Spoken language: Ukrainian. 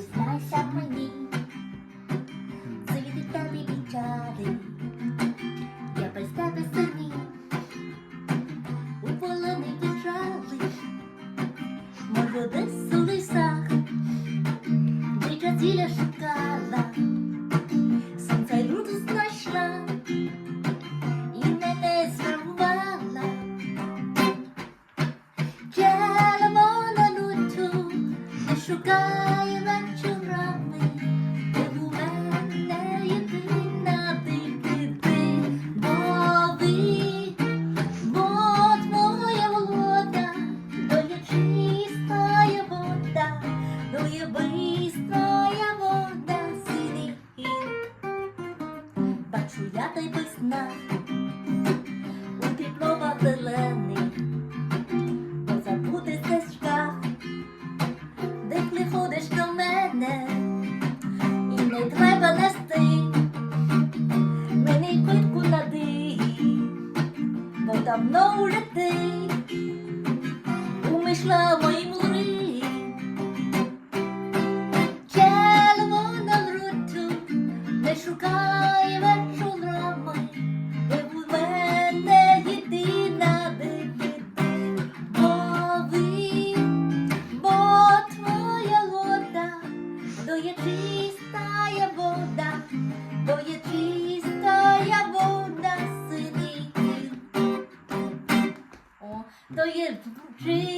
признайся мені, це від тебе печалі, я без тебе самі, у полоні печалі, може десь у лісах, дика ціля шукала, сонце й руду шукає та й весна у диплома зелений, позабути стежка, де ходиш до мене, і не треба нести. Мені квитку на бо давно вже ти умишла моїм. To je čista je voda, to je čista je voda, sniki. O, to je čista.